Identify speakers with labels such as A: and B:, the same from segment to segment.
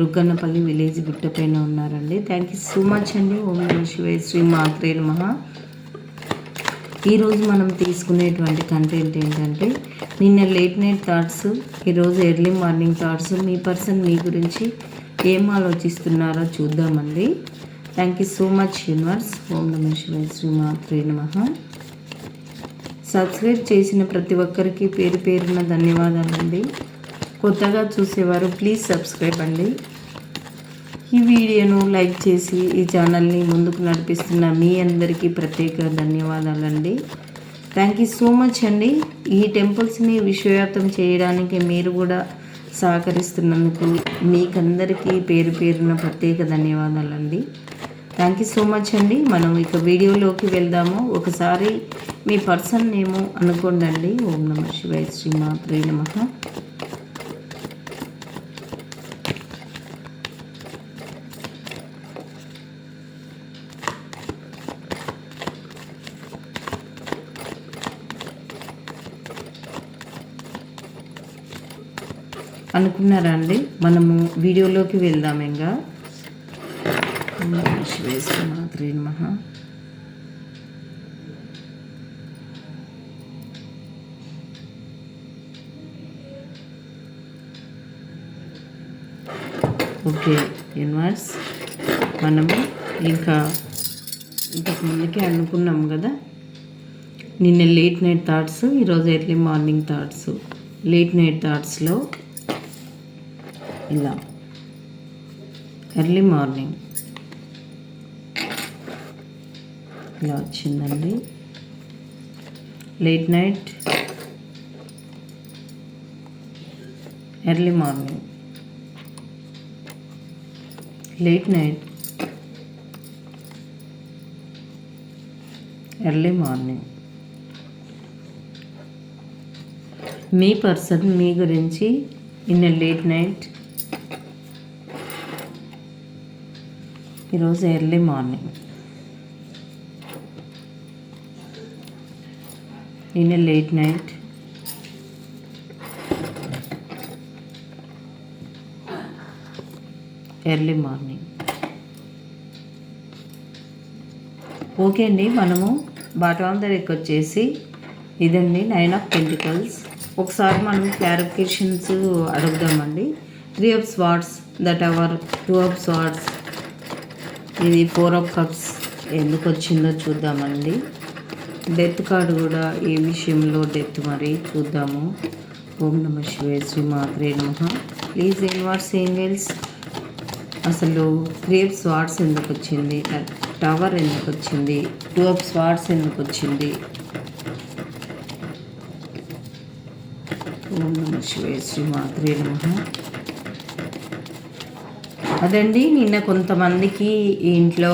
A: Ruggannapalli village గుట్టపైన ఉన్నారండి. Thank you so much అండి. ఓం నమ శివే శ్రీ మాత్రే నమ. ఈరోజు మనం తీసుకునేటువంటి కంటెంట్ ఏంటంటే నిన్న లేట్ నైట్ థాట్స్ ఈరోజు ఎర్లీ మార్నింగ్ థాట్స్ మీ పర్సన్ మీ గురించి ఏం ఆలోచిస్తున్నారో చూద్దామండి. Thank you so much universe ఓం నమ శివే శ్రీ మాత్రే నమ. సబ్స్క్రైబ్ చేసిన ప్రతి ఒక్కరికి పేరు పేరున ధన్యవాదాలండి. కొత్తగా చూసేవారు ప్లీజ్ సబ్స్క్రైబ్ అండి. ఈ వీడియోను లైక్ చేసి ఈ ఛానల్ని ముందుకు నడిపిస్తున్న మీ అందరికీ ప్రత్యేక ధన్యవాదాలండి. థ్యాంక్ యూ సో మచ్ అండి. ఈ టెంపుల్స్ని విశ్వవ్యాప్తం చేయడానికి మీరు కూడా సహకరిస్తున్నందుకు మీకందరికీ పేరు పేరున ప్రత్యేక ధన్యవాదాలండి. థ్యాంక్ యూ సో మచ్ అండి. మనం ఇక వీడియోలోకి వెళ్దాము. ఒకసారి మీ పర్సన్ నేమో అనుకోండి ఓం నమ శివాయ శ్రీమాత్రే నమ. అనుకున్నారా అండి మనము వీడియోలోకి వెళ్దాం ఇంకా. మహా ఓకే యూనివర్స్. మనము ఇంకా ఇంతకు ముందుకే అనుకున్నాం కదా. నిన్న లేట్ నైట్ థాట్స్ ఈరోజు early morning thoughts. Late night థాట్స్లో ఇలా. ఎర్లీ మార్నింగ్ ఇలా వచ్చిందండి. Late night early morning late night early morning మీ పర్సన్ మీ గురించి ఇన్ లేట్ నైట్ ఈరోజు early morning. In late night. Early morning. Okay అండి మనము బాటం దగ్గరికి వచ్చేసి ఇదండి నైన్ ఆఫ్ పెంటికల్స్ ఒకసారి మనం clarifications అడుగుదామండి. Three of swords that hour two of swords ఇది ఫోర్ ఆఫ్ కప్స్ ఎందుకు వచ్చిందో చూద్దామండి. డెత్ కార్డు కూడా ఏ విషయంలో డెత్ మరి చూద్దాము. ఓం నమ శివే శ్రీ మాత్రే నమ. ప్లీజ్ ఇన్వర్స్ ఏంగల్స్ అసలు త్రీ ఆఫ్ ఎందుకు వచ్చింది? Uh, టవర్ ఎందుకు వచ్చింది? టూ ఆఫ్ స్వాట్స్ ఎందుకు వచ్చింది? ఓం నమ శివే శ్రీ మాత్రే నమ. అదండి నిన్న కొంతమందికి ఇంట్లో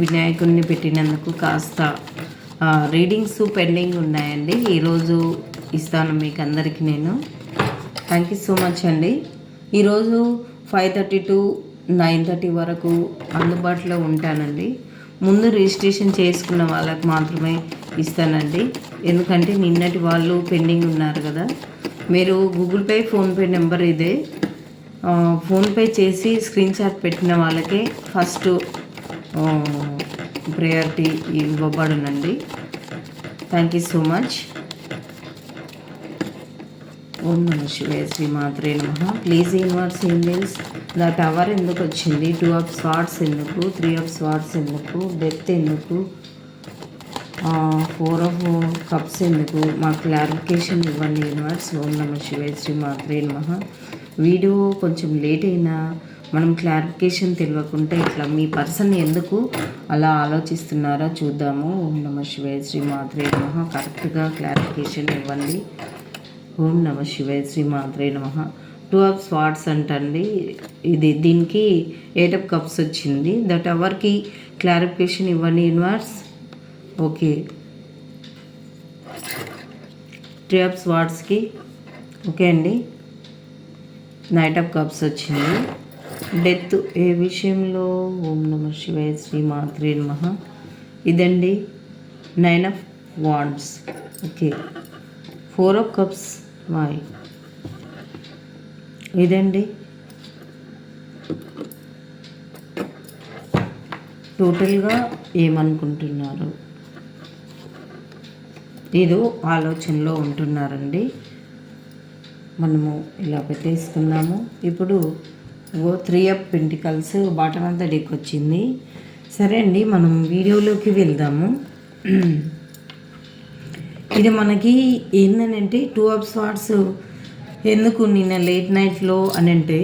A: వినాయకుడిని పెట్టినందుకు కాస్త రీడింగ్స్ పెండింగ్ ఉన్నాయండి. ఈరోజు ఇస్తాను మీకు అందరికీ నేను. థ్యాంక్ యూ సో మచ్ అండి. ఈరోజు five thirty to nine thirty వరకు అందుబాటులో ఉంటానండి. ముందు రిజిస్ట్రేషన్ చేసుకున్న వాళ్ళకి మాత్రమే ఇస్తానండి. ఎందుకంటే నిన్నటి వాళ్ళు పెండింగ్ ఉన్నారు కదా. మీరు గూగుల్ పే ఫోన్పే నెంబర్ ఇదే. ఫోన్పే చేసి స్క్రీన్ షాట్ పెట్టిన వాళ్ళకే ఫస్ట్ ప్రయారిటీ ఇవ్వబడునండి థ్యాంక్ యూ సో మచ్ ఓం నమ శివాయ శ్రీ మాత్రే నమ. ప్లీజ్ ఇన్వర్స్ ఏంజల్స్ నా టవర్ ఎందుకు వచ్చింది? టూ ఆఫ్ స్వాట్స్ ఎందుకు? త్రీ ఆఫ్ స్వాట్స్ ఎందుకు? డెత్ ఎందుకు? ఫోర్ ఆఫ్ కప్స్ ఎందుకు? మాకు క్లారిఫికేషన్ ఇవ్వండి యూనివర్స్ ఓం నమ శివాయ శ్రీ మాత్రే నమ. వీడియో కొంచెం లేట్ అయినా మనం క్లారిఫికేషన్ తెలియకుంటే ఇట్లా మీ పర్సన్ ఎందుకు అలా ఆలోచిస్తున్నారో చూద్దాము. ఓం నమ శివాయ శ్రీ మాత్రే నమ. కరెక్ట్గా క్లారిఫికేషన్ ఇవ్వండి. ఓం నమ శివాయ శ్రీ మాత్రే నమ. టూ ఆఫ్ స్వాట్స్ అంటండి. ఇది దీనికి ఎయిట్ ఆఫ్ కప్స్ వచ్చింది. దట్ అవర్కి క్లారిఫికేషన్ ఇవ్వండి యూనివర్స్. ఓకే. త్రీ ఆఫ్ స్వాట్స్కి ఓకే అండి. నైట్ ఆఫ్ కప్స్ వచ్చింది. డెత్ ఏ విషయంలో? ఓం నమ శివాయ శ్రీ మాత్రే నమ. ఇదండి nine of wands okay four of cups why ఇదండి. టోటల్గా ఏమనుకుంటున్నారు? ఏదో ఆలోచనలో ఉంటున్నారండి. మనము ఇలా పెట్టేసుకున్నాము. ఇప్పుడు ఓ three of pentacles bottom of the deck వచ్చింది సరే అండి మనం వీడియోలోకి వెళ్దాము. ఇది మనకి ఏంటంటే టూ అప్ స్వాట్స్. ఎందుకు నిన్న లేట్ నైట్లో అని అంటే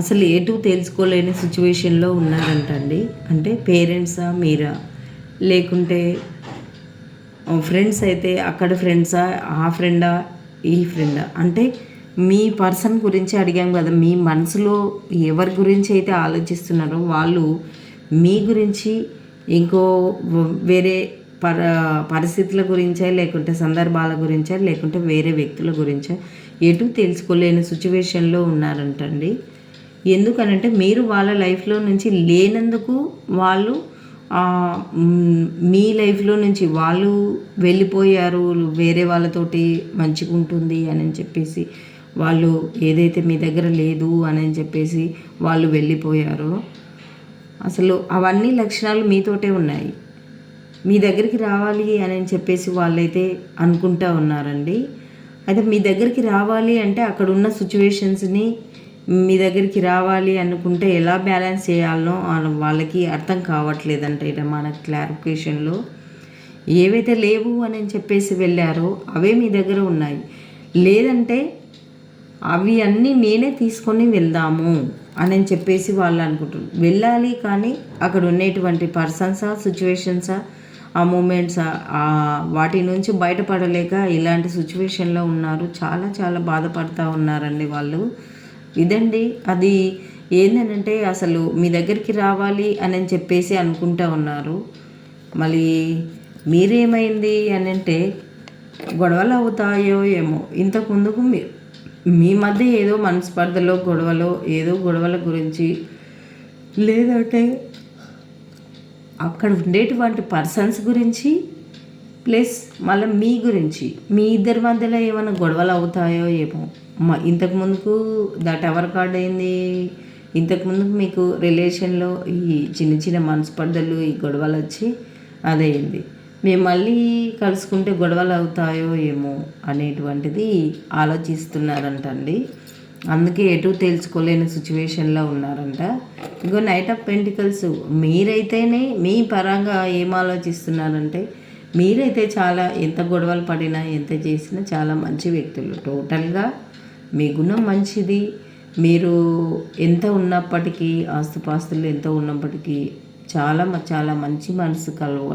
A: అసలు ఎటు తెలుసుకోలేని సిచ్యువేషన్లో ఉన్నారంటండి. అంటే పేరెంట్సా మీరా? లేకుంటే ఫ్రెండ్స్ అయితే అక్కడ ఫ్రెండ్సా ఆ ఫ్రెండా ఈ ఫ్రెండా? అంటే మీ పర్సన్ గురించి అడిగాం కదా మీ మనసులో ఎవరి గురించి అయితే ఆలోచిస్తున్నారో వాళ్ళు మీ గురించి ఇంకో వేరే పర పరిస్థితుల గురించే లేకుంటే సందర్భాల గురించా లేకుంటే వేరే వ్యక్తుల గురించా ఎటు తెలుసుకోలేని సిచ్యువేషన్లో ఉన్నారంటండి. ఎందుకనంటే మీరు వాళ్ళ లైఫ్లో నుంచి లేనందుకు వాళ్ళు మీ లైఫ్లో నుంచి వాళ్ళు వెళ్ళిపోయారు వేరే వాళ్ళతోటి మంచిగా ఉంటుంది అని చెప్పేసి వాళ్ళు ఏదైతే మీ దగ్గర లేదు అని చెప్పేసి వాళ్ళు వెళ్ళిపోయారో అసలు అవన్నీ లక్షణాలు మీతోటే ఉన్నాయి. మీ దగ్గరికి రావాలి అని చెప్పేసి వాళ్ళైతే అనుకుంటా ఉన్నారండి. అయితే మీ దగ్గరికి రావాలి అంటే అక్కడ ఉన్న సిచ్యువేషన్స్ని మీ దగ్గరికి రావాలి అనుకుంటే ఎలా బ్యాలెన్స్ చేయాలనో వాళ్ళకి అర్థం కావట్లేదంటే ఇట మన క్లారిఫికేషన్లో. ఏవైతే లేవు అని చెప్పేసి వెళ్ళారో అవే మీ దగ్గర ఉన్నాయి. లేదంటే అవి అన్నీ నేనే తీసుకొని వెళ్దాము అని చెప్పేసి వాళ్ళు అనుకుంటున్నారు. వెళ్ళాలి కానీ అక్కడ ఉండేటువంటి పర్సన్సా సిచ్యువేషన్సా ఆ మూమెంట్సా వాటి నుంచి బయటపడలేక ఇలాంటి సిచ్యువేషన్లో ఉన్నారు. చాలా చాలా బాధపడుతూ ఉన్నారండి వాళ్ళు. ఇదండి అది ఏంటంటే అసలు మీ దగ్గరికి రావాలి అని చెప్పేసి అనుకుంటా ఉన్నారు. మళ్ళీ మీరేమైంది అని అంటే గొడవలు అవుతాయో ఏమో. ఇంతకు ముందుకు మీ మధ్య ఏదో మనస్పర్ధలో గొడవలో ఏదో గొడవల గురించి లేదంటే అక్కడ ఉండేటువంటి పర్సన్స్ గురించి ప్లస్ మళ్ళీ మీ గురించి మీ ఇద్దరి మధ్యలో ఏమైనా గొడవలు అవుతాయో ఏమో. మా ఇంతకు ముందుకు దట్ ఎవర్ కార్డ్ అయింది? ఇంతకు ముందుకు మీకు రిలేషన్లో ఈ చిన్న చిన్న మనస్పర్ధలు ఈ గొడవలు వచ్చి అదయింది. మేము మళ్ళీ కలుసుకుంటే గొడవలు అవుతాయో ఏమో అనేటువంటిది ఆలోచిస్తున్నారంటండి. అందుకే ఎటు తెలుసుకోలేని సిచ్యువేషన్లో ఉన్నారంట. ఇంకో నైట్ ఆఫ్ పెంటికల్స్ మీరైతేనే మీ పరంగా ఏం ఆలోచిస్తున్నారంటే మీరైతే చాలా ఎంత గొడవలు పడినా ఎంత చేసినా చాలా మంచి వ్యక్తులు. టోటల్గా మీ గుణం మంచిది. మీరు ఎంత ఉన్నప్పటికీ ఆస్తుపాస్తులు ఎంత ఉన్నప్పటికీ చాలా చాలా మంచి మనసు కలవ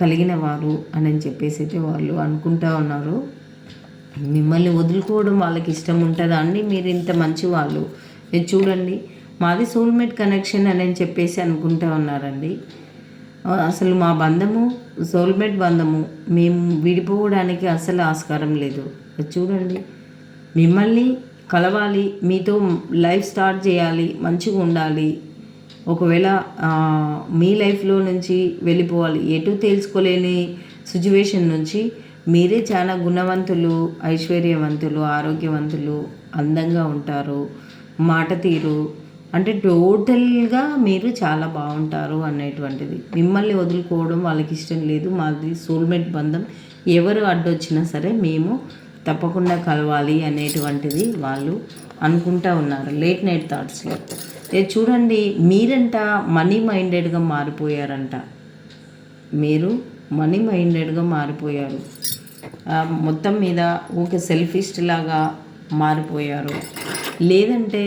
A: కలిగిన వారు అని చెప్పేసి అయితే వాళ్ళు అనుకుంటా ఉన్నారు. మిమ్మల్ని వదులుకోవడం వాళ్ళకి ఇష్టం ఉంటుందా అండి? మీరు ఇంత మంచి వాళ్ళు చూడండి మాది సోల్మేట్ కనెక్షన్ అని చెప్పేసి అనుకుంటా ఉన్నారండి. అసలు మా బంధము సోల్మేట్ బంధము మేము విడిపోవడానికి అసలు ఆస్కారం లేదు. చూడండి మిమ్మల్ని కలవాలి మీతో లైఫ్ స్టార్ట్ చేయాలి మంచిగా ఉండాలి ఒకవేళ మీ లైఫ్లో నుంచి వెళ్ళిపోవాలి ఎటు తెలుసుకోలేని సిచ్యువేషన్ నుంచి మీరే చాలా గుణవంతులు ఐశ్వర్యవంతులు ఆరోగ్యవంతులు అందంగా ఉంటారు మాట తీరు అంటే టోటల్గా మీరు చాలా బాగుంటారు అనేటువంటిది. మిమ్మల్ని వదులుకోవడం వాళ్ళకి ఇష్టం లేదు మాది సోల్మేట్ బంధం. ఎవరు అడ్డొచ్చినా సరే మేము తప్పకుండా కలవాలి అనేటువంటిది వాళ్ళు అనుకుంటా ఉన్నారు. లేట్ నైట్ థాట్స్లో చూడండి మీరంట మనీ మైండెడ్గా మారిపోయారంట. మీరు మనీ మైండెడ్గా మారిపోయారు. మొత్తం మీద ఒక సెల్ఫిస్ట్ లాగా మారిపోయారు. లేదంటే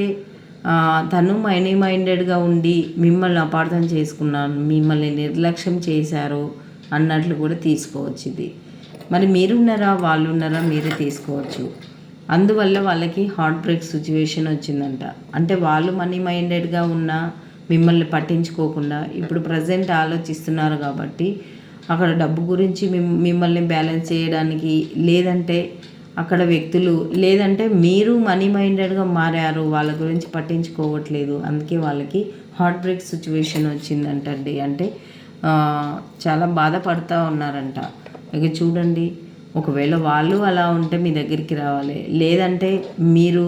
A: తను మనీ మైండెడ్గా ఉండి మిమ్మల్ని అపార్థం చేసుకున్నాను మిమ్మల్ని నిర్లక్ష్యం చేశారు అన్నట్లు కూడా తీసుకోవచ్చు ఇది మరి మీరున్నారా వాళ్ళు ఉన్నారా మీరే తీసుకోవచ్చు. అందువల్ల వాళ్ళకి హార్ట్ బ్రేక్ సిచ్యువేషన్ వచ్చిందంట. అంటే వాళ్ళు మనీ మైండెడ్గా ఉన్న మిమ్మల్ని పట్టించుకోకుండా ఇప్పుడు ప్రజెంట్ ఆలోచిస్తున్నారు కాబట్టి అక్కడ డబ్బు గురించి మిమ్ మిమ్మల్ని బ్యాలెన్స్ చేయడానికి లేదంటే అక్కడ వ్యక్తులు లేదంటే మీరు మనీ మైండెడ్గా మారారు వాళ్ళ గురించి పట్టించుకోవట్లేదు అందుకే వాళ్ళకి హార్ట్ బ్రేక్ సిచ్యువేషన్ వచ్చిందంటండి అంటే చాలా బాధపడుతూ ఉన్నారంట. ఇక చూడండి ఒకవేళ వాళ్ళు అలా ఉంటే మీ దగ్గరికి రావాలి. లేదంటే మీరు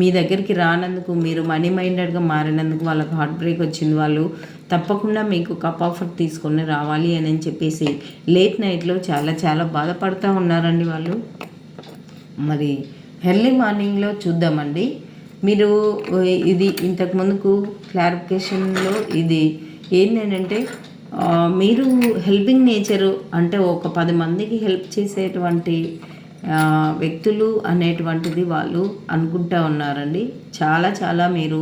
A: మీ దగ్గరికి రానందుకు మీరు మనీ మైండెడ్గా మారినందుకు వాళ్ళకు హార్ట్ బ్రేక్ వచ్చింది వాళ్ళు తప్పకుండా మీకు కప్ ఆఫర్ తీసుకొని రావాలి అని చెప్పేసి లేట్ నైట్లో చాలా చాలా బాధపడుతూ ఉన్నారండి వాళ్ళు. మరి ఎర్లీ మార్నింగ్లో చూద్దామండి. మీరు ఇది ఇంతకు ముందుకు క్లారిఫికేషన్లో ఇది ఏంటంటే మీరు హెల్పింగ్ నేచరు అంటే ఒక పది మందికి హెల్ప్ చేసేటువంటి వ్యక్తులు అనేటువంటిది వాళ్ళు అనుకుంటా ఉన్నారండి. చాలా చాలా మీరు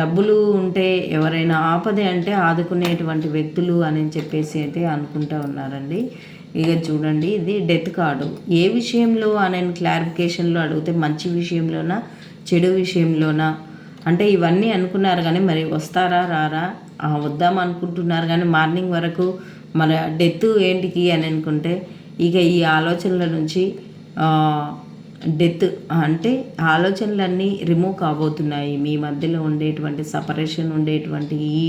A: డబ్బులు ఉంటే ఎవరైనా ఆపదే అంటే ఆదుకునేటువంటి వ్యక్తులు అని చెప్పేసి అయితే అనుకుంటా ఉన్నారండి. ఇక చూడండి ఇది డెత్ కార్డు ఏ విషయంలో అనే క్లారిఫికేషన్లో అడిగితే మంచి విషయంలోనా చెడు విషయంలోనా? అంటే ఇవన్నీ అనుకున్నారు కానీ మరి వస్తారా రారా? వద్దాం అనుకుంటున్నారు కానీ మార్నింగ్ వరకు మన డెత్ ఏంటికి అని అనుకుంటే ఇక ఈ ఆలోచనల నుంచి డెత్ అంటే ఆలోచనలన్నీ రిమూవ్ కాబోతున్నాయి. మీ మధ్యలో ఉండేటువంటి సపరేషన్ ఉండేటువంటి ఈ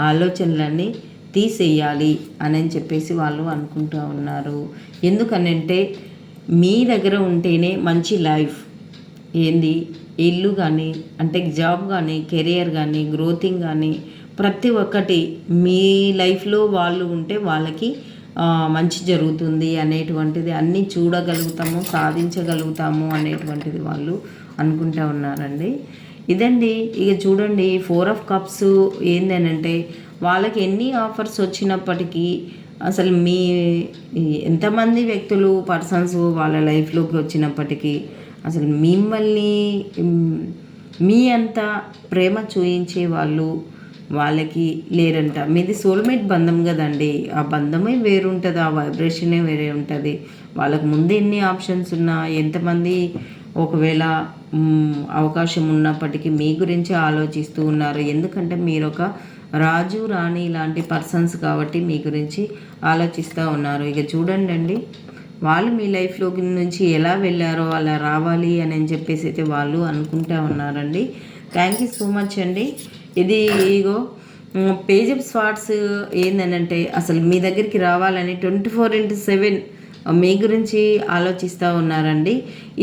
A: ఆలోచనలన్నీ తీసేయాలి అని చెప్పేసి వాళ్ళు అనుకుంటూ ఉన్నారు. ఎందుకనంటే మీ దగ్గర ఉంటేనే మంచి లైఫ్ ఏంది? ఇల్లు కానీ అంటే జాబ్ కానీ కెరియర్ కానీ గ్రోతింగ్ కానీ ప్రతి ఒక్కటి మీ లైఫ్లో వాళ్ళు ఉంటే వాళ్ళకి మంచి జరుగుతుంది అనేటువంటిది అన్నీ చూడగలుగుతాము సాధించగలుగుతాము అనేటువంటిది వాళ్ళు అనుకుంటా ఉన్నారండి. ఇదండి ఇక చూడండి ఫోర్ ఆఫ్ కప్స్ ఏందనంటే వాళ్ళకి ఎన్ని ఆఫర్స్ వచ్చినప్పటికీ అసలు మీ ఎంతమంది వ్యక్తులు పర్సన్స్ వాళ్ళ లైఫ్లోకి వచ్చినప్పటికీ అసలు మిమ్మల్ని మీ అంత ప్రేమ చూయించే వాళ్ళు వాళ్ళకి లేరంట. మీది సోల్మేట్ బంధం కదండి. ఆ బంధమే వేరుంటుంది ఆ వైబ్రేషనే వేరే ఉంటుంది. వాళ్ళకు ముందు ఎన్ని ఆప్షన్స్ ఉన్నా ఎంతమంది ఒకవేళ అవకాశం ఉన్నప్పటికీ మీ గురించి ఆలోచిస్తూ ఉన్నారు. ఎందుకంటే మీరు ఒక రాజు రాణి లాంటి పర్సన్స్ కాబట్టి మీ గురించి ఆలోచిస్తూ ఉన్నారు. ఇక చూడండి అండి వాళ్ళు మీ లైఫ్లో నుంచి ఎలా వెళ్ళారో అలా రావాలి అని అని చెప్పేసి అయితే వాళ్ళు అనుకుంటా ఉన్నారండి. థ్యాంక్ యూ సో మచ్ అండి. ఇది ఇగో పేజ్ ఆఫ్ స్వాట్స్ ఏందనంటే అసలు మీ దగ్గరికి రావాలని ట్వంటీ ఫోర్ ఇంటూ సెవెన్ మీ గురించి ఆలోచిస్తూ ఉన్నారండి.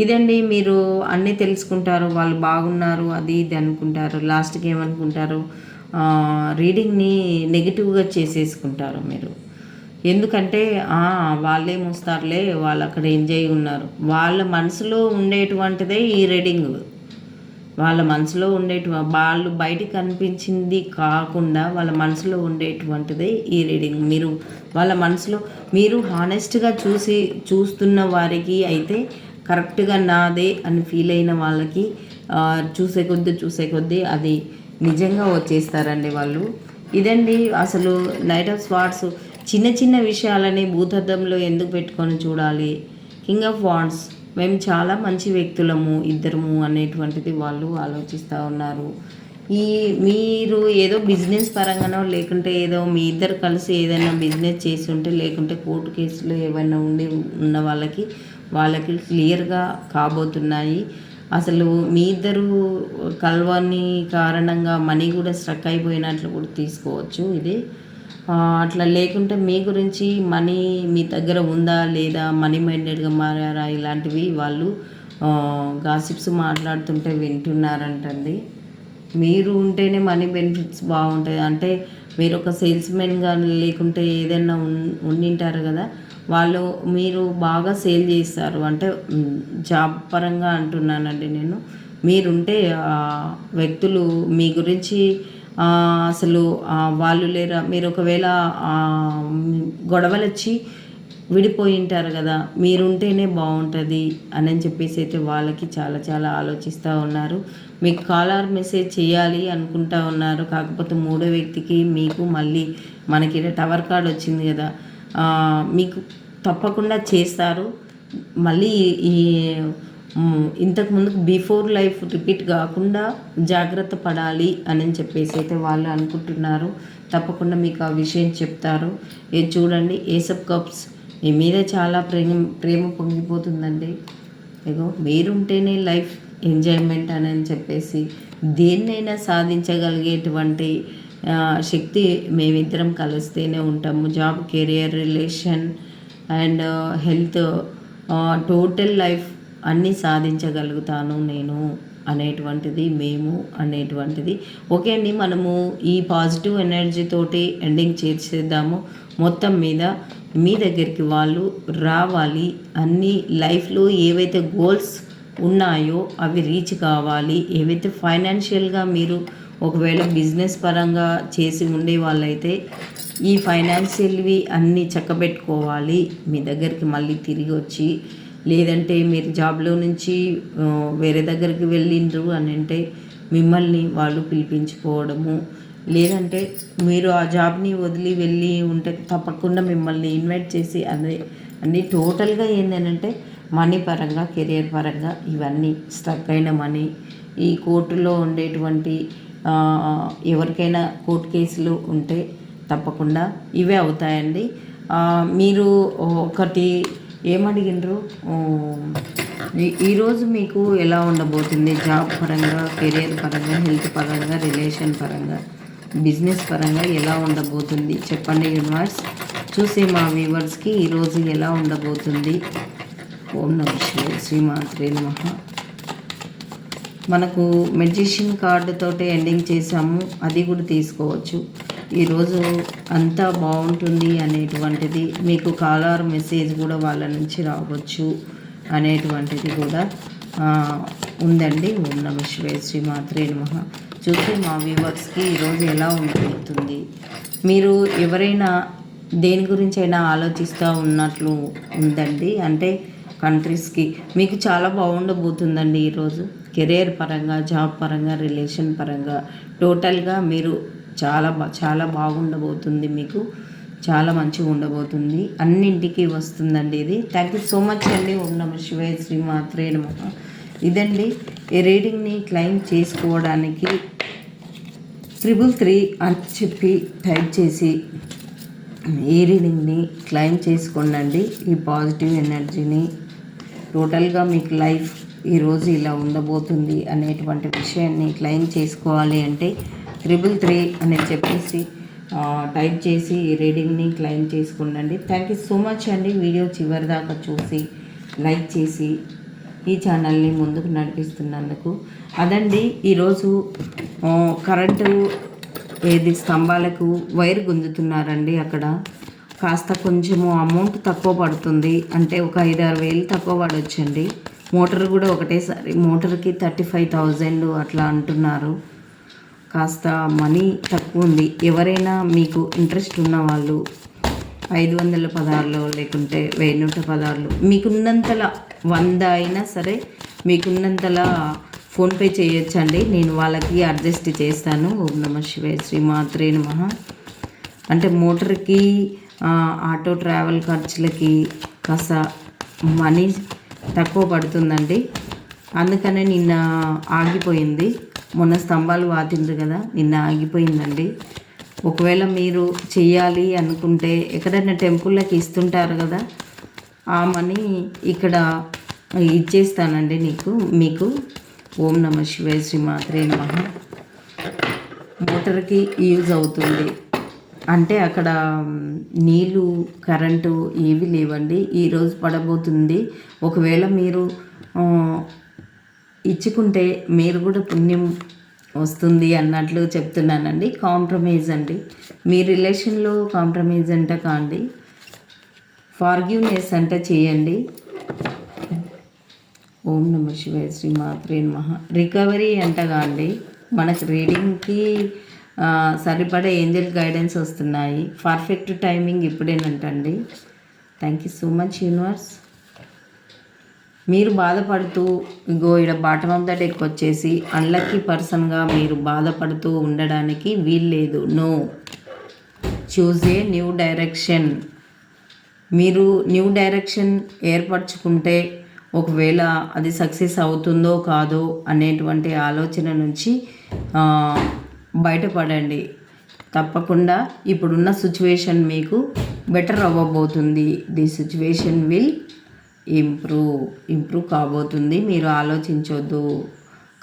A: ఇదండి మీరు అన్నీ తెలుసుకుంటారు వాళ్ళు బాగున్నారు అది ఇది అనుకుంటారు లాస్ట్కి ఏమనుకుంటారు రీడింగ్ని నెగిటివ్గా చేసేసుకుంటారు మీరు. ఎందుకంటే వాళ్ళే వాళ్ళేం వస్తారులే వాళ్ళు అక్కడ ఎంజాయ్ ఉన్నారు. వాళ్ళ మనసులో ఉండేటువంటిదే ఈ రీడింగ్ వాళ్ళ మనసులో ఉండేటువంటి వాళ్ళు బయటికి కనిపించింది కాకుండా వాళ్ళ మనసులో ఉండేటువంటిదే ఈ రీడింగ్. మీరు వాళ్ళ మనసులో మీరు హానెస్ట్గా చూసి చూస్తున్న వారికి అయితే కరెక్ట్గా నాదే అని ఫీల్ అయిన వాళ్ళకి చూసే కొద్దీ చూసే కొద్దీ అది నిజంగా వచ్చేస్తారండి వాళ్ళు. ఇదండి అసలు నైట్ ఆఫ్ స్వాట్స్ చిన్న చిన్న విషయాలని భూతద్దంలో ఎందుకు పెట్టుకొని చూడాలి? కింగ్ ఆఫ్ వాండ్స్ మేము చాలా మంచి వ్యక్తులము ఇద్దరము అనేటువంటిది వాళ్ళు ఆలోచిస్తూ ఉన్నారు. ఈ మీరు ఏదో బిజినెస్ పరంగానో లేకుంటే ఏదో మీ ఇద్దరు కలిసి ఏదైనా బిజినెస్ చేసి ఉంటే లేకుంటే కోర్టు కేసులు ఏమైనా ఉండి ఉన్న వాళ్ళకి వాళ్ళకి క్లియర్గా కాబోతున్నాయి. అసలు మీ ఇద్దరు కలవని కారణంగా మనీ కూడా స్ట్రక్ అయిపోయినట్లు కూడా తీసుకోవచ్చు ఇది. అట్లా లేకుంటే మీ గురించి మనీ మీ దగ్గర ఉందా లేదా మనీ మైండెడ్గా మారారా? ఇలాంటివి వాళ్ళు గాసిప్స్ మాట్లాడుతుంటే వింటున్నారంటండి. మీరు ఉంటేనే మనీ బెనిఫిట్స్ బాగుంటాయి. అంటే మీరు ఒక సేల్స్మెన్గా లేకుంటే ఏదైనా ఉన్- ఉండింటారు కదా వాళ్ళు మీరు బాగా సేల్ చేస్తారు. అంటే జాబ్ పరంగా అంటున్నానండి నేను. మీరుంటే వ్యక్తులు మీ గురించి అసలు వాళ్ళు లేరా? మీరు ఒకవేళ గొడవలు వచ్చి విడిపోయి ఉంటారు కదా మీరుంటేనే బాగుంటుంది అని చెప్పేసి అయితే వాళ్ళకి చాలా చాలా ఆలోచిస్తూ ఉన్నారు. మీకు కాలర్ మెసేజ్ చేయాలి అనుకుంటా ఉన్నారు. కాకపోతే మూడో వ్యక్తికి మీకు మళ్ళీ మనకి టవర్ కార్డ్ వచ్చింది కదా మీకు తప్పకుండా చేస్తారు. మళ్ళీ ఈ ఇంతకు ముందుకు బిఫోర్ లైఫ్ రిపీట్ కాకుండా జాగ్రత్త పడాలి అని చెప్పేసి అయితే వాళ్ళు అనుకుంటున్నారు. తప్పకుండా మీకు ఆ విషయం చెప్తారు. ఇది చూడండి ఏసప్ కప్స్ మీ మీద చాలా ప్రేమ ప్రేమ పొంగిపోతుందండి. ఇగో మీరుంటేనే లైఫ్ ఎంజాయ్మెంట్ అని అని చెప్పేసి దేన్నైనా సాధించగలిగేటువంటి శక్తి మేమిద్దరం కలిస్తేనే ఉంటాము. Job career relation and health total life అన్నీ సాధించగలుగుతాను నేను అనేటువంటిది మేము అనేటువంటిది. ఓకే అండి మనము ఈ పాజిటివ్ ఎనర్జీ తోటి ఎండింగ్ చేసేద్దాము. మొత్తం మీద మీ దగ్గరికి వాళ్ళు రావాలి. అన్ని లైఫ్లో ఏవైతే గోల్స్ ఉన్నాయో అవి రీచ్ కావాలి. ఏవైతే ఫైనాన్షియల్గా మీరు ఒకవేళ బిజినెస్ పరంగా చేసి ఉండే వాళ్ళైతే ఈ ఫైనాన్షియల్వి అన్నీ చక్కబెట్టుకోవాలి. మీ దగ్గరికి మళ్ళీ తిరిగి వచ్చి లేదంటే మీరు జాబ్లో నుంచి వేరే దగ్గరికి వెళ్ళిండ్రు అని అంటే మిమ్మల్ని వాళ్ళు పిలిపించుకోవడము. లేదంటే మీరు ఆ జాబ్ని వదిలి వెళ్ళి ఉంటే తప్పకుండా మిమ్మల్ని ఇన్వైట్ చేసి అదే అన్నీ టోటల్గా ఏంటంటే మనీ పరంగా కెరియర్ పరంగా ఇవన్నీ స్ట్రక్ అయిన మనీ. ఈ కోర్టులో ఉండేటువంటి ఎవరికైనా కోర్టు కేసులు ఉంటే తప్పకుండా ఇవే అవుతాయండి. మీరు ఒకటి ఏమడిగినరు ఈరోజు మీకు ఎలా ఉండబోతుంది? జాబ్ పరంగా కెరియర్ పరంగా హెల్త్ పరంగా రిలేషన్ పరంగా బిజినెస్ పరంగా ఎలా ఉండబోతుంది? చెప్పండి యూనివర్స్. చూసే మా వ్యూవర్స్కి ఈరోజు ఎలా ఉండబోతుంది? ఓం నమ శివ శ్రీమాత్రే నమః. మనకు మెజిషియన్ కార్డుతో ఎండింగ్ చేసాము అది కూడా తీసుకోవచ్చు. ఈరోజు అంతా బాగుంటుంది అనేటువంటిది మీకు కాలర్ మెసేజ్ కూడా వాళ్ళ నుంచి రావచ్చు అనేటువంటిది కూడా ఉందండి. ఓం నమ శివే శ్రీమాత్రే నమ. చూస్తే మా వ్యూవర్స్కి ఈరోజు ఎలా ఉండబోతుంది మీరు ఎవరైనా దేని గురించి అయినా ఆలోచిస్తూ ఉన్నట్లు ఉందండి? అంటే కంట్రీస్కి మీకు చాలా బాగుండబోతుందండి ఈరోజు. కెరియర్ పరంగా జాబ్ పరంగా రిలేషన్ పరంగా టోటల్గా మీరు చాలా బా చాలా బాగుండబోతుంది మీకు. చాలా మంచిగా ఉండబోతుంది. అన్నింటికి వస్తుందండి ఇది. థ్యాంక్ యూ సో మచ్ అండి. ఓం నమ శివాయ శ్రీమాత్రే నమ. ఇదండి ఈ రీడింగ్ని క్లెయిమ్ చేసుకోవడానికి ట్రిపుల్ త్రీ అని చెప్పి టైప్ చేసి ఈ రీడింగ్ని క్లెయిమ్ చేసుకోండి ఈ పాజిటివ్ ఎనర్జీని టోటల్గా మీకు లైఫ్ ఈరోజు ఇలా ఉండబోతుంది అనేటువంటి విషయాన్ని క్లెయిమ్ చేసుకోవాలి అంటే త్రిబుల్ త్రీ అని చెప్పేసి టైప్ చేసి రీడింగ్ని క్లెయిమ్ చేసుకోండి థ్యాంక్ యూ సో మచ్ అండి. వీడియో చివరి దాకా చూసి లైక్ చేసి ఈ ఛానల్ని ముందుకు నడిపిస్తున్నందుకు. అదండి ఈరోజు కరెంటు ఏది స్తంభాలకు వైర్ గుంజుతున్నారండి అక్కడ. కాస్త కొంచెము అమౌంట్ తక్కువ పడుతుంది. అంటే ఒక ఐదు ఆరు వేలు తక్కువ పడొచ్చండి. మోటార్ కూడా ఒకటేసారి మోటార్కి థర్టీ ఫైవ్ థౌజండ్ అట్లా అంటున్నారు. కాస్త మనీ తక్కువ ఉంది. ఎవరైనా మీకు ఇంట్రెస్ట్ ఉన్న వాళ్ళు ఐదు వందల పదార్లు లేకుంటే వెయ్యి నూట పదార్లు మీకున్నంతలా వంద అయినా సరే మీకున్నంతలా ఫోన్పే చేయొచ్చండి. నేను వాళ్ళకి అడ్జస్ట్ చేస్తాను. ఓం నమ శివాయ. శ్రీమాత్రే నమ. అంటే మోటార్కి ఆటో ట్రావెల్ ఖర్చులకి కాస్త మనీ తక్కువ పడుతుందండి. అందుకనే నిన్న ఆగిపోయింది. మొన్న స్తంభాలు వాతిండ్రు కదా నిన్న ఆగిపోయిందండి. ఒకవేళ మీరు చేయాలి అనుకుంటే ఎక్కడైనా టెంపుల్కి ఇస్తుంటారు కదా ఆ మనీ ఇక్కడ ఇచ్చేస్తానండి నీకు మీకు. ఓం నమ శివాయ శ్రీమాత్రే నమ. మోటార్కి యూజ్ అవుతుంది. అంటే అక్కడ నీళ్ళు కరెంటు ఏవి లేవండి. ఈరోజు పడబోతుంది. ఒకవేళ మీరు ఇచ్చుకుంటే మీరు కూడా పుణ్యం వస్తుంది అన్నట్లు చెప్తున్నానండి. కాంప్రమైజ్ అండి. మీ రిలేషన్లో కాంప్రమైజ్ అంట కాండి. ఫార్గ్యూనెస్ అంట చేయండి. ఓం నమ శివాయ శ్రీ మాత్రే మహా రికవరీ అంటగా అండి మనకు రీడింగ్కి సరిపడే ఏంజల్ గైడెన్స్ వస్తున్నాయి. Perfect timing ఇప్పుడేనంటండి. Thank you so much universe. మీరు బాధపడుతూ ఇగో ఇక్కడ బాటమ్ ఆఫ్ ద డెక్ వచ్చేసి అన్లక్కీ పర్సన్గా మీరు బాధపడుతూ ఉండడానికి వీల్లేదు. No choose a new direction మీరు న్యూ డైరెక్షన్ ఏర్పరచుకుంటే ఒకవేళ అది సక్సెస్ అవుతుందో కాదో అనేటువంటి ఆలోచన నుంచి బయటపడండి. తప్పకుండా ఇప్పుడున్న సిచ్యువేషన్ మీకు బెటర్ అవ్వబోతుంది. The situation will improve improve కాబోతుంది. మీరు ఆలోచించొద్దు.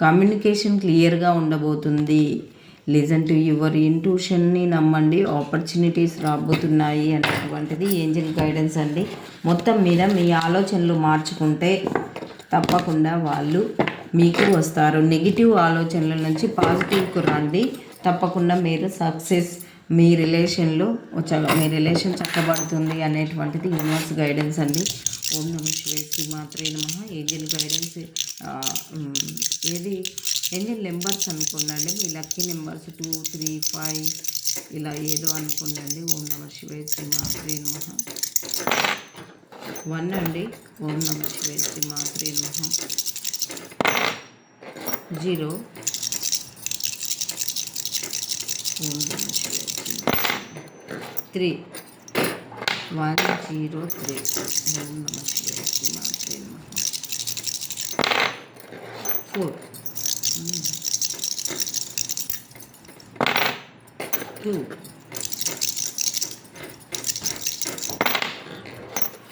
A: కమ్యూనికేషన్ క్లియర్గా ఉండబోతుంది. లిజన్ టు యువర్ ఇంట్యూషన్ని నమ్మండి. ఆపర్చునిటీస్ రాబోతున్నాయి అనేటువంటిది ఏంజల్ గైడెన్స్ అండి. మొత్తం మీద మీ ఆలోచనలు మార్చుకుంటే తప్పకుండా వాళ్ళు మీకు వస్తారు. నెగిటివ్ ఆలోచనల నుంచి పాజిటివ్కు రండి. తప్పకుండా మీరు సక్సెస్ మీ రిలేషన్లో చ- మీ రిలేషన్ చక్కబడుతుంది అనేటువంటిది యూనివర్స్ గైడెన్స్ అండి. ఓం నమ శివే శ్రీమాత్రే నమ. ఏంజిల్ గైడెన్స్ ఏది? ఏంజిల్ నెంబర్స్ అనుకోండి మీ lucky numbers two three five ఇలా ఏదో అనుకోండి ఓం నమ శివే శ్రీ మాత్రే నమ. వన్ అండి. ఓం నమ శివే శ్రీమాత్రే నమ. జీరో. ఓం నమ శివే త్రీ. One zero three. ఓం నమ శివాయ four. Two.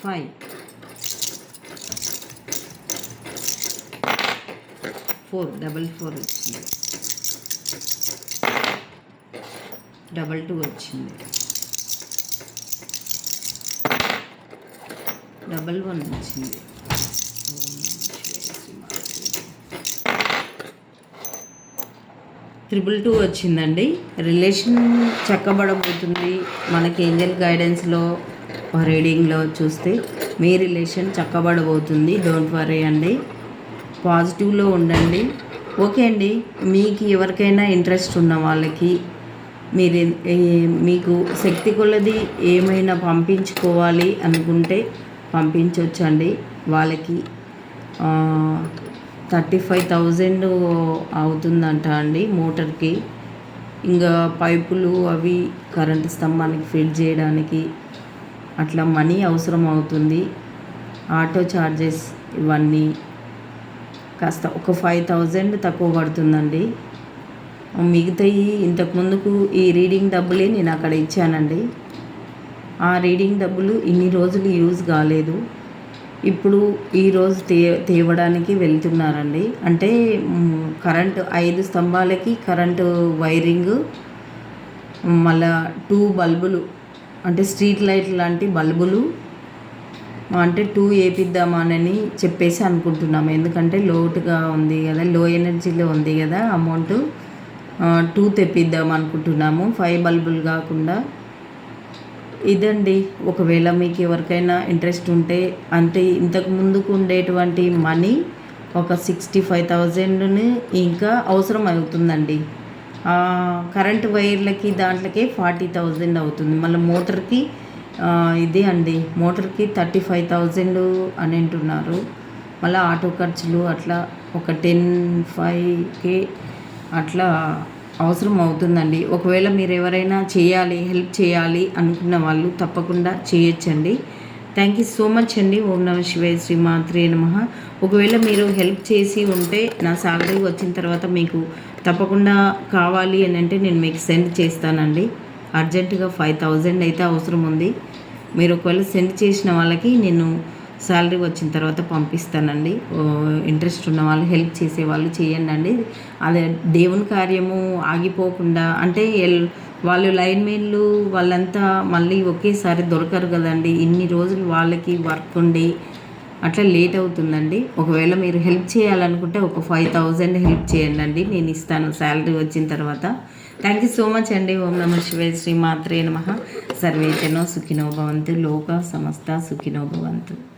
A: Five. Four. Double four వచ్చింది. డబల్ టూ వచ్చింది. డబల్ వన్ వచ్చింది. త్రిబుల్ టూ వచ్చిందండి. రిలేషన్ చక్కబడబోతుంది. మనకి ఏంజల్ గైడెన్స్లో రీడింగ్లో చూస్తే మీ రిలేషన్ చక్కబడబోతుంది. డోంట్ వరీ అండి. పాజిటివ్లో ఉండండి. ఓకే అండి. మీకు ఎవరికైనా ఇంట్రెస్ట్ ఉన్న వాళ్ళకి మీరు మీకు శక్తి కొలది ఏమైనా పంపించుకోవాలి అనుకుంటే పంపించవచ్చండి వాళ్ళకి థర్టీ ఫైవ్ థౌజండ్ అవుతుందంట అండి మోటార్కి. ఇంకా పైపులు అవి కరెంటు స్తంభానికి ఫిట్ చేయడానికి అట్లా మనీ అవసరం అవుతుంది ఆటో ఛార్జెస్ ఇవన్నీ కాస్త ఒక ఫైవ్ థౌజండ్ తక్కువ పడుతుందండి. మిగతాయి ఇంతకు ముందుకు ఈ రీడింగ్ డబ్బులే నేను అక్కడ ఇచ్చానండి. ఆ రీడింగ్ డబ్బులు ఇన్ని రోజులు యూజ్ కాలేదు. ఇప్పుడు ఈరోజు తే తేవడానికి వెళ్తున్నారండి. అంటే కరెంటు ఐదు స్తంభాలకి కరెంటు వైరింగ్ మళ్ళా టూ బల్బులు అంటే స్ట్రీట్ లైట్ లాంటి బల్బులు అంటే టూ వేపిద్దామని చెప్పేసి అనుకుంటున్నాము. ఎందుకంటే లోటుగా ఉంది కదా లో ఎనర్జీలో ఉంది కదా అమౌంట్ టూ తెప్పిద్దాం అనుకుంటున్నాము. ఫైవ్ బల్బులు కాకుండా ఇదండి. ఒకవేళ మీకు ఎవరికైనా ఇంట్రెస్ట్ ఉంటే అంటే ఇంతకు ముందుకు ఉండేటువంటి మనీ ఒక సిక్స్టీ ఫైవ్ థౌజండ్ని ఇంకా అవసరం అవుతుందండి. కరెంట్ వైర్లకి దాంట్లోకే ఫార్టీ థౌజండ్ అవుతుంది. మళ్ళీ మోటార్కి ఇదే అండి. మోటార్కి థర్టీ ఫైవ్ థౌజండ్ అని అంటున్నారు. మళ్ళీ ఆటో ఖర్చులు అట్లా ఒక టెన్ ఫైవ్కి అట్లా అవసరం అవుతుందండి ఒకవేళ మీరు ఎవరైనా చేయాలి హెల్ప్ చేయాలి అనుకున్న వాళ్ళు తప్పకుండా చేయొచ్చండి. థ్యాంక్ యూ సో మచ్ అండి. ఓం నమ శివాయ శ్రీ మాత్రే నమ. ఒకవేళ మీరు హెల్ప్ చేసి ఉంటే నా సాలరీ వచ్చిన తర్వాత మీకు తప్పకుండా కావాలి అని అంటే నేను మీకు సెండ్ చేస్తానండి. అర్జెంటుగా ఫైవ్ థౌజండ్ అయితే అవసరం ఉంది. మీరు ఒకవేళ సెండ్ చేసిన వాళ్ళకి నేను శాలరీ వచ్చిన తర్వాత పంపిస్తానండి. ఇంట్రెస్ట్ ఉన్న వాళ్ళు హెల్ప్ చేసే వాళ్ళు చేయండి అండి అదే దేవుని కార్యము ఆగిపోకుండా అంటే ఎల్- వాళ్ళు లైన్ మెయిన్లు వాళ్ళంతా మళ్ళీ ఒకేసారి దొరకరు కదండి. ఇన్ని రోజులు వాళ్ళకి వర్క్ ఉండి అట్లా లేట్ అవుతుందండి. ఒకవేళ మీరు హెల్ప్ చేయాలనుకుంటే ఒక ఫైవ్ థౌజండ్ హెల్ప్ చేయండి అండి నేను ఇస్తాను శాలరీ వచ్చిన తర్వాత. థ్యాంక్ యూ సో మచ్ అండి. ఓం నమ శివే శ్రీ మాత్రే నమ. సర్వేతనో సుఖినో భవంతు. లోక సమస్త సుఖినో భవంతు.